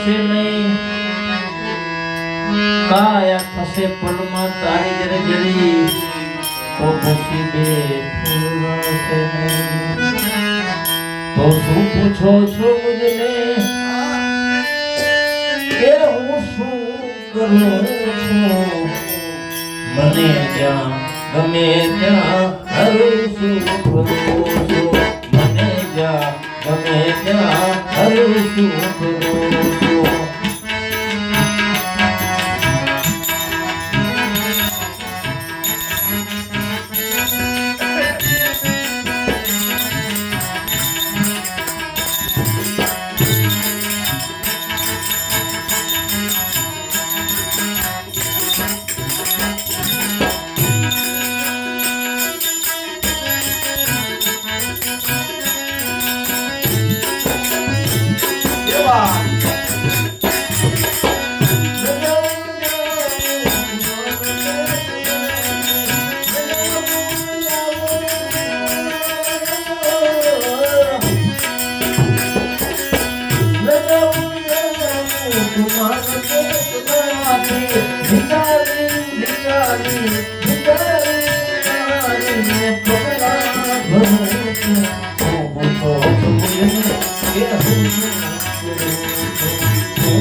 થશે નહીં. કાયા થશે પલમાં તારી જરે જરી તો પછી બે ફૂલશે નહીં. તો શું પૂછો છો મુજને? કે હું શું કરું છું? મને ત્યાં ગમે ત્યાં હરું છું. મને જ્યાં ગમે ત્યાં હરું છું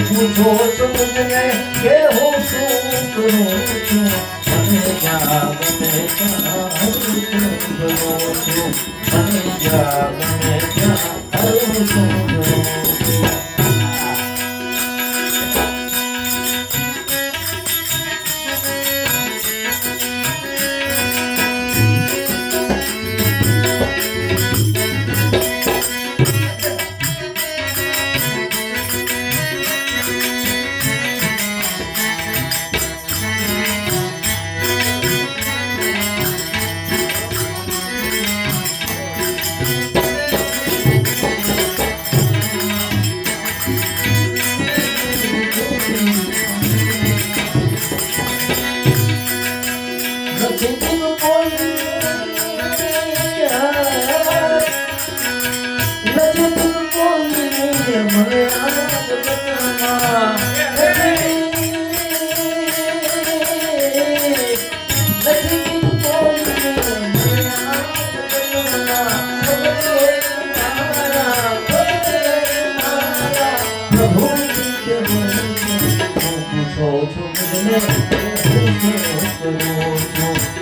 પૂછો છો મને કે હું શું કરું છું મને ત્યાં હરું છું મને જ્યાં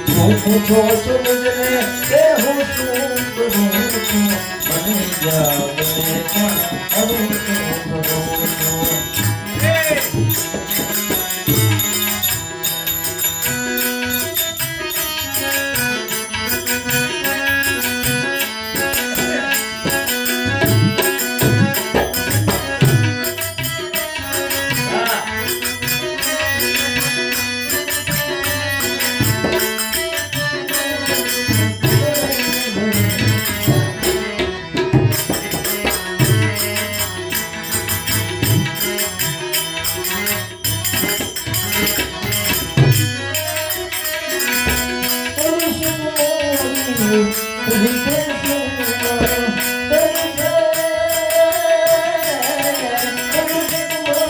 હું પૂછો છો મને કે હું શું કરું છું મને જ્યાં ગમે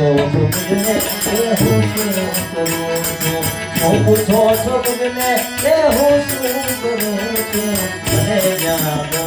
હું પૂછો છો મને હું શું કરું છું મને જ્યાં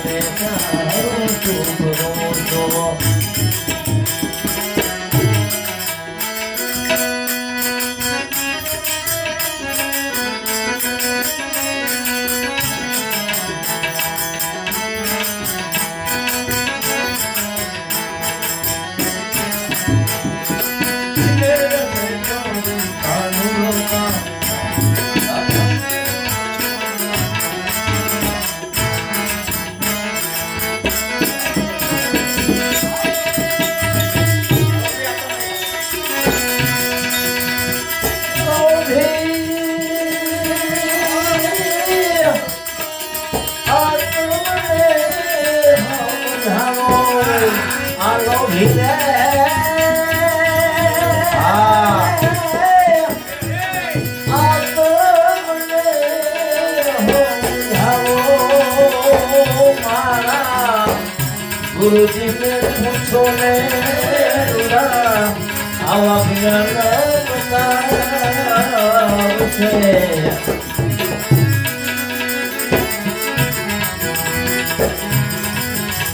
પૂછો ને રૂડા આવા જ્ઞાન બતાવશે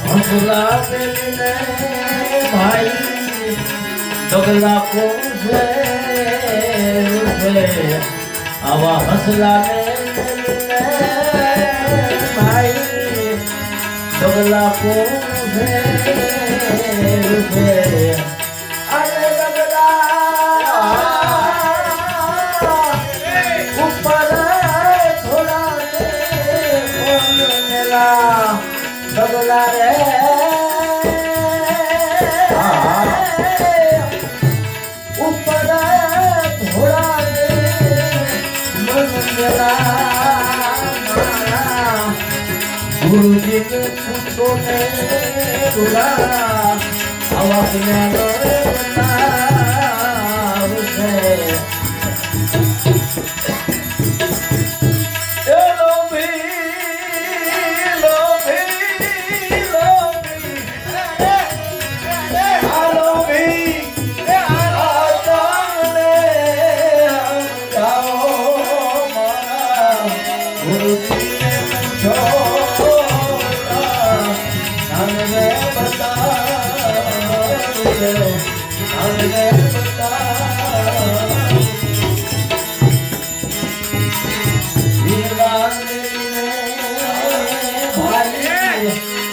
હસલા મેલીને ભાઈ ડગલા છે રૂપે આવા હસલા મેલીને ભાઈ ડગલા કોણ છે રૂપે પૂછો ને રૂડા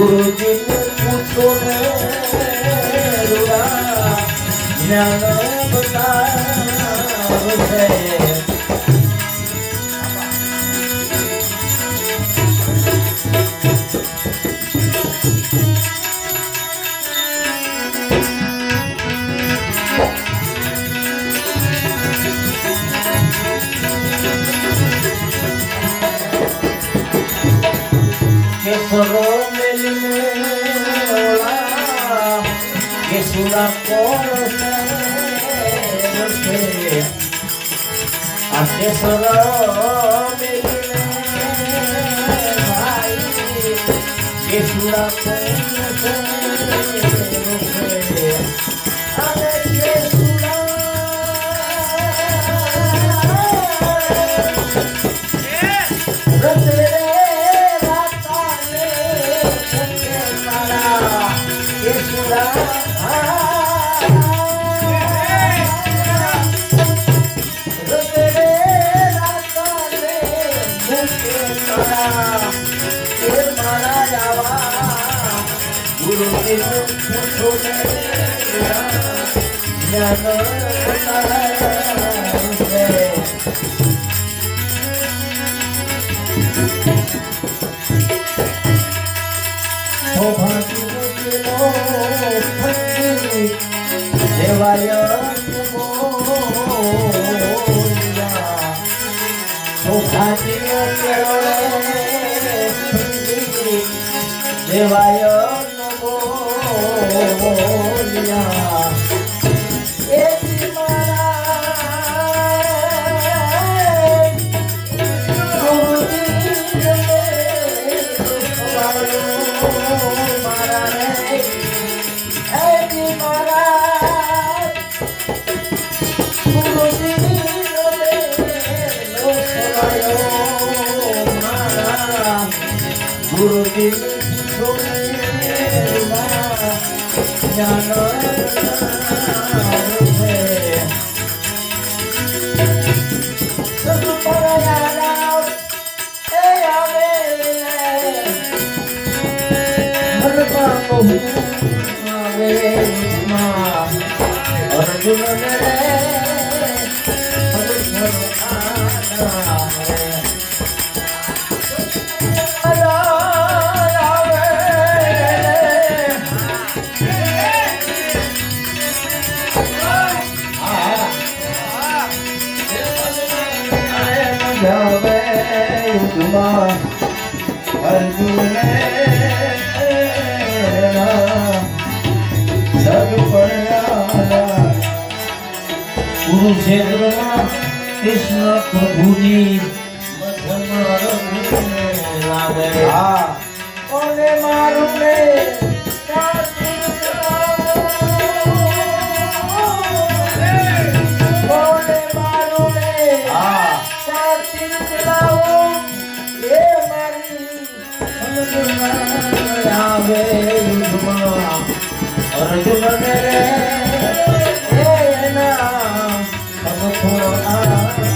ગુરુજીને પૂછો ને જ્ઞાન બતાવશે કેસરો કેસુરા કોણ છે આ Yeah. ગુરુજી જ્ઞાન અર્જુન જાવે કુરુક્ષેત્રમાં કૃષ્ણ લાવે હા. ઓને મારું સમજમાં આવે અર્જુન રે સમખો આવે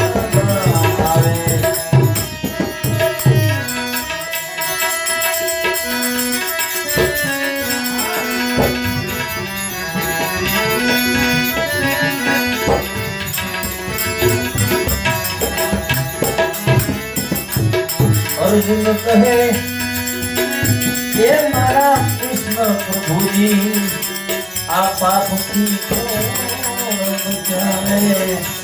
અર્જુન કહે હે મારા કૃષ્ણ પ્રભુજી આ પાપથી કોણ બચાવે અર્જુન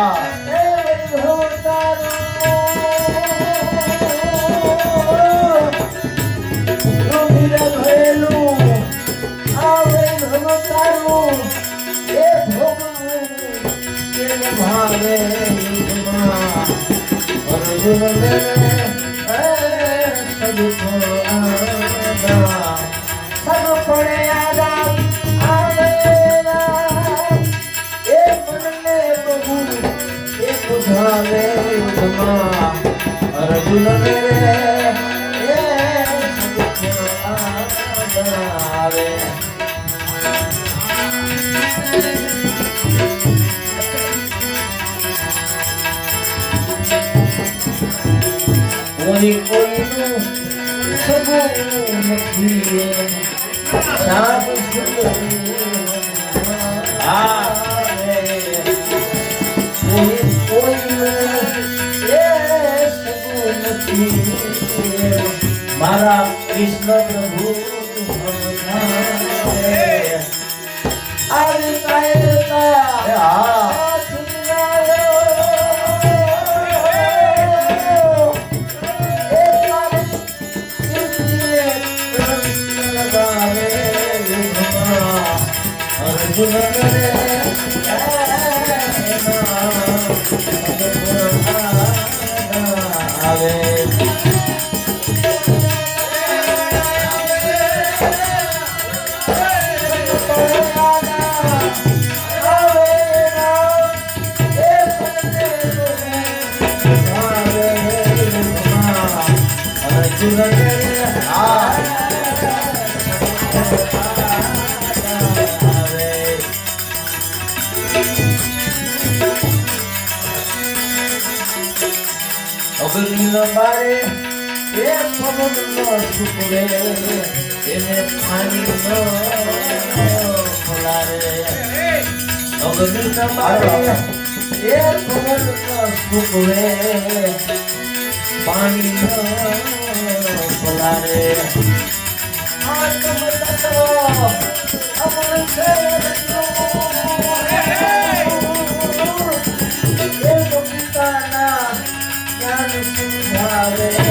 કોઈનું સગું નથી નથી મારા કૃષ્ણ પ્રભુ આવે અગ્નિ ન બારે એ પવન ન સુકવે એને પાણી ન ખોલારે અગ્નિ એ પવન સુકવે પાણી ન ખોલારે આ કમલનો અમર છે જ્ઞાન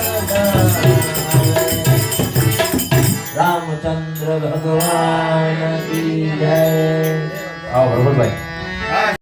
જય હા બરોબર ભાઈ